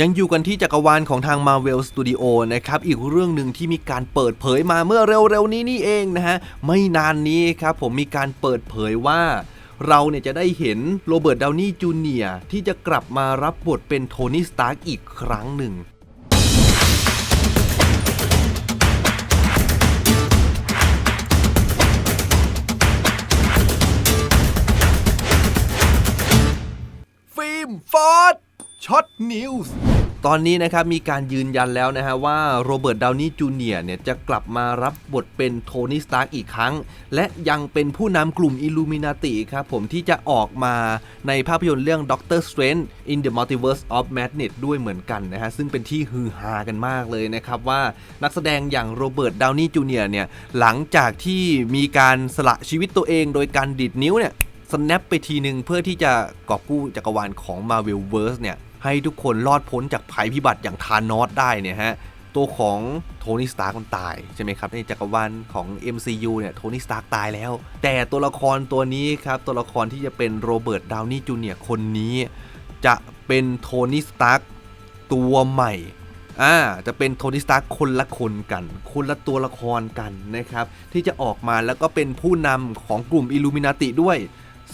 ยังอยู่กันที่จักรวาลของทาง Marvel Studio นะครับ อีกเรื่องหนึ่งที่มีการเปิดเผยมาเมื่อเร็วๆนี้นี่เองนะฮะ ไม่นานนี้ครับผมมีการเปิดเผยว่า เราเนี่ยจะได้เห็นโรเบิร์ตดาวนี่จูเนียร์ที่จะกลับมารับบทเป็นโทนี่สตาร์กอีกครั้งหนึ่ง ช็อตนิวส์ตอนนี้นะครับมีการยืนยันแล้วนะฮะว่าโรเบิร์ตดาวนี่จูเนียร์เนี่ยจะกลับมารับบทเป็นโทนี่สตาร์กอีกครั้ง และยังเป็นผู้นำกลุ่มอิลูมินาติครับผมที่จะออกมาในภาพยนตร์เรื่อง Doctor Strange in the Multiverse of Madness ด้วยเหมือนกันนะฮะซึ่งเป็นที่ฮือฮากันมากเลยนะครับว่านักแสดงอย่างโรเบิร์ตดาวนี่จูเนียร์เนี่ยหลังจากที่มีการสละชีวิตตัวเองโดยการดีดนิ้วเนี่ย snap ไปทีหนึ่งเพื่อที่จะกอบกู้จักรวาลของ Marvel Verse เนี่ย ให้ทุกคนรอดพ้นจากภัยพิบัติอย่างทานอสได้เนี่ยฮะตัวของโทนี่สตาร์กมันตายใช่ไหมครับในจักรวาลของ MCU เนี่ยโทนี่สตาร์กตายแล้ว แต่ตัวละครตัวนี้ครับตัวละครที่จะเป็นโรเบิร์ตดาวนี่จูเนียร์คนนี้ จะเป็นโทนี่สตาร์กตัวใหม่อ่าจะเป็นโทนี่สตาร์คนละคนกัน คนละตัวละครกันนะครับ ที่จะออกมาแล้วก็เป็นผู้นำของกลุ่มอิลูมินาติด้วย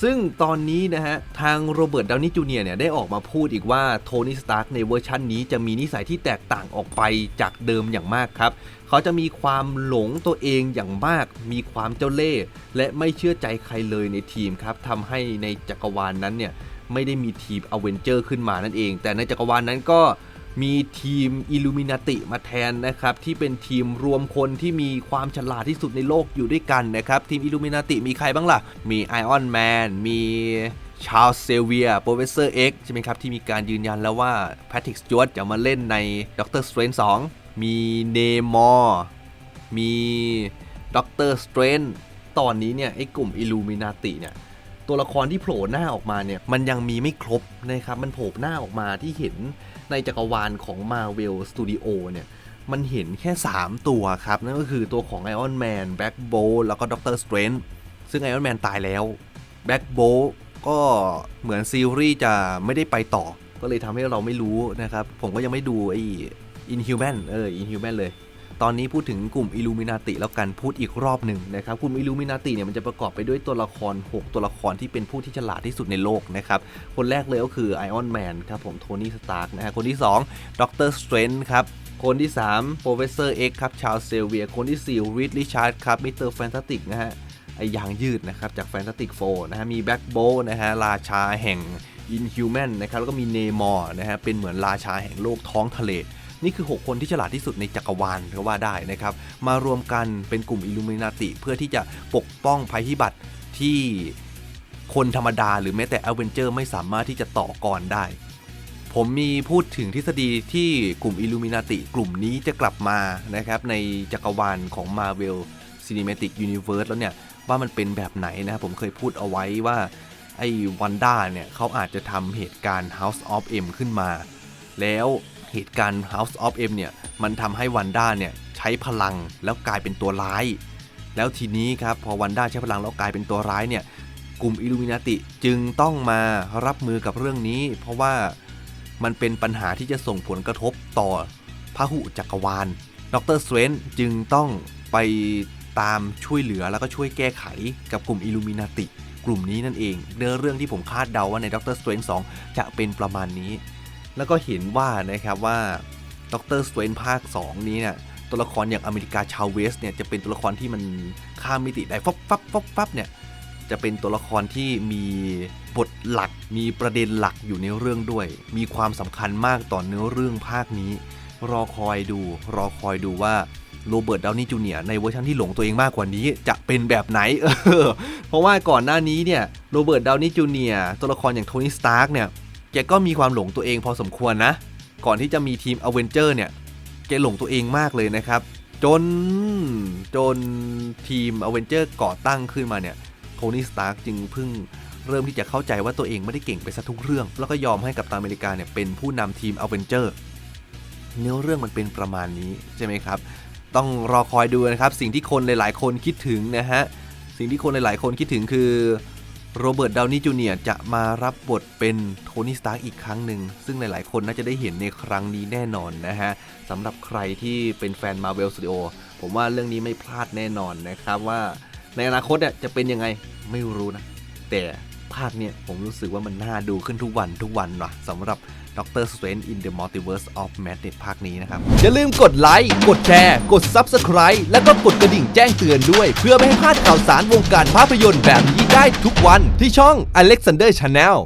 ซึ่งตอนนี้นะฮะ ทางโรเบิร์ตดาวนี่จูเนียร์เนี่ยได้ออกมาพูดอีกว่าโทนี่สตาร์กในเวอร์ชันนี้จะมีนิสัยที่แตกต่างออกไปจากเดิมอย่างมากครับ เขาจะมีความหลงตัวเองอย่างมาก มีความเจ้าเล่ห์และไม่เชื่อใจใครเลยในทีมครับทำให้ในจักรวาลนนั้นเนี่ยไม่ได้มีทีมอเวนเจอร์ขึ้นมานั่นเอง แต่ในจักรวาลนั้นก็ มีทีมอิลูมินาติมาแทนนะครับ ที่เป็นทีมรวมคนที่มีความฉลาดที่สุดในโลกอยู่ด้วยกันนะครับ ทีมอิลูมินาติมีใครบ้างล่ะ มีไอออนแมนมีชาลเซเวียโปรเฟสเซอร์เอ็กใช่ไหมครับ ที่มีการยืนยันแล้วว่าแพทริกสจวตจะมาเล่นในด็อกเตอร์สเตรน2มีเนมอร์มีด็อกเตอร์สเตรนตอนนี้เนี่ย ไอ้กลุ่มอิลูมินาติเนี่ย ตัวละครที่โผล่หน้าออกมาเนี่ยมันยังมีไม่ครบนะครับมันโผล่หน้าออกมาที่เห็นในจักรวาลของ Marvel Studio เนี่ยมันเห็นแค่ 3 ตัวครับ นั่นก็คือตัวของ Iron Man Black Bolt แล้วก็ Doctor Strange ซึ่ง Iron Man ตายแล้ว Black Bolt ก็เหมือนซีรีส์จะไม่ได้ไปต่อ ก็เลยทำให้เราไม่รู้นะครับ ผมก็ยังไม่ดูไอ้ Inhuman เออ Inhuman เลย ตอนนี้พูดถึงกลุ่มอิลูมินาติแล้วกันพูดอีกรอบหนึ่งนะครับกลุ่มอิลูมินาติเนี่ยมันจะประกอบไปด้วยตัวละคร 6 ตัวละครที่เป็นผู้ที่ฉลาดที่สุดในโลกนะครับ คนแรกเลยก็คือไอออนแมนครับผมโทนี่สตาร์กนะฮะคนที่2ด็อกเตอร์สเตรนครับคนที่3โปรเฟสเซอร์เอ็กครับชา l เซเวีย คนที่4ริดลิชาร์ดครับมิสเตอร์แฟนตาติกนะฮะไอยางยืดนะครับจากแฟนตาติกโฟนะฮะมีแบ็กโบนะฮะราชาแห่งอินฮิวแมนนะครับแล้วก็มีเนมอร์นะฮะเป็นเหมือนราชาแห่งโลกท้องทะเล นี่คือ 6 คนที่ฉลาดที่สุดในจักรวาลก็ว่าได้นะครับ มารวมกันเป็นกลุ่มอิลูมินาติ เพื่อที่จะปกป้องภัยพิบัติที่คนธรรมดาหรือแม้แต่อเวนเจอร์ไม่สามารถที่จะต่อกรได้ ผมมีพูดถึงทฤษฎีที่กลุ่มอิลูมินาติกลุ่มนี้จะกลับมานะครับในจักรวาลของ Marvel Cinematic Universe แล้วเนี่ยว่ามันเป็นแบบไหนนะครับผมเคยพูดเอาไว้ว่าไอ้วันด้าเนี่ยเขาอาจจะทำเหตุการณ์ House of M ขึ้นมา แล้ว เหตุการณ์ House of M เนี่ยมันทำให้วันด้าเนี่ยใช้พลังแล้วกลายเป็นตัวร้าย แล้วทีนี้ครับพอวันด้าใช้พลังแล้วกลายเป็นตัวร้ายเนี่ยกลุ่มอิลูมินาติจึงต้องมารับมือกับเรื่องนี้ เพราะว่ามันเป็นปัญหาที่จะส่งผลกระทบต่อพหุจักรวาล ดรสเวนจึงต้องไปตามช่วยเหลือแล้วก็ช่วยแก้ไขกับกลุ่มอิลูมินาติกลุ่มนี้นั่นเองเนื้อเรื่องที่ผมคาดเดาว่าในดรสเตรน2จะเป็นประมาณนี้ แล้วก็เห็นว่านะครับว่าด็อกเตอร์สเตรนภาค 2 นี้เนี่ยตัวละครอย่างอเมริกาชาวเวสเนี่ยจะเป็นตัวละครที่มันข้ามมิติได้ฟับฟับฟับฟับเนี่ยจะเป็นตัวละครที่มีบทหลักมีประเด็นหลักอยู่ในเรื่องด้วย มีความสำคัญมากต่อเนื้อเรื่องภาคนี้ รอคอยดู รอคอยดูว่าโรเบิร์ตดาวนี่จูเนียในเวอร์ชันที่หลงตัวเองมากกว่านี้จะเป็นแบบไหนเออเพราะว่าก่อนหน้านี้เนี่ยโรเบิร์ตดาวนี่จูเนียตัวละครอย่างโทนี่สตาร์กเนี่ย แกก็มีความหลงตัวเองพอสมควรนะ ก่อนที่จะมีทีมอเวนเจอร์เนี่ย แกหลงตัวเองมากเลยนะครับ จนจนทีมอเวนเจอร์ก่อตั้งขึ้นมาเนี่ยโทนี่สตาร์กจึงเพิ่งเริ่มที่จะเข้าใจว่าตัวเองไม่ได้เก่งไปซะทุกเรื่อง แล้วก็ยอมให้กับตันอเมริกาเนี่ยเป็นผู้นำทีมอเวนเจอร์เนื้อเรื่องมันเป็นประมาณนี้ใช่ไหมครับ ต้องรอคอยดูนะครับ สิ่งที่คนหลาย ๆ คนคิดถึงนะฮะ สิ่งที่คนหลาย ๆ คนคิดถึงคือ โรเบิร์ต ดาวนี่จูเนียจะมารับบทเป็นโทนี่ สตาร์กอีกครั้งหนึ่ง ซึ่งหลายๆ คนน่าจะได้เห็นในครั้งนี้แน่นอนนะฮะสำหรับใครที่เป็นแฟน Marvel Studio ผมว่าเรื่องนี้ไม่พลาดแน่นอนนะครับว่าในอนาคตเนี่ยจะเป็นยังไงไม่รู้นะ แต่ภาคเนี่ยผมรู้สึกว่ามันน่าดูขึ้นทุกวันทุกวันว่ะสำหรับ Doctor Strange in the Multiverse of Madness ภาคนี้นะครับ อย่าลืมกดไลค์ กดแชร์ กด Subscribe แล้วก็กดกระดิ่งแจ้งเตือนด้วย เพื่อไม่ให้พลาดข่าวสารวงการภาพยนตร์แบบนี้ได้ทุกวันที่ช่อง Alexander Channel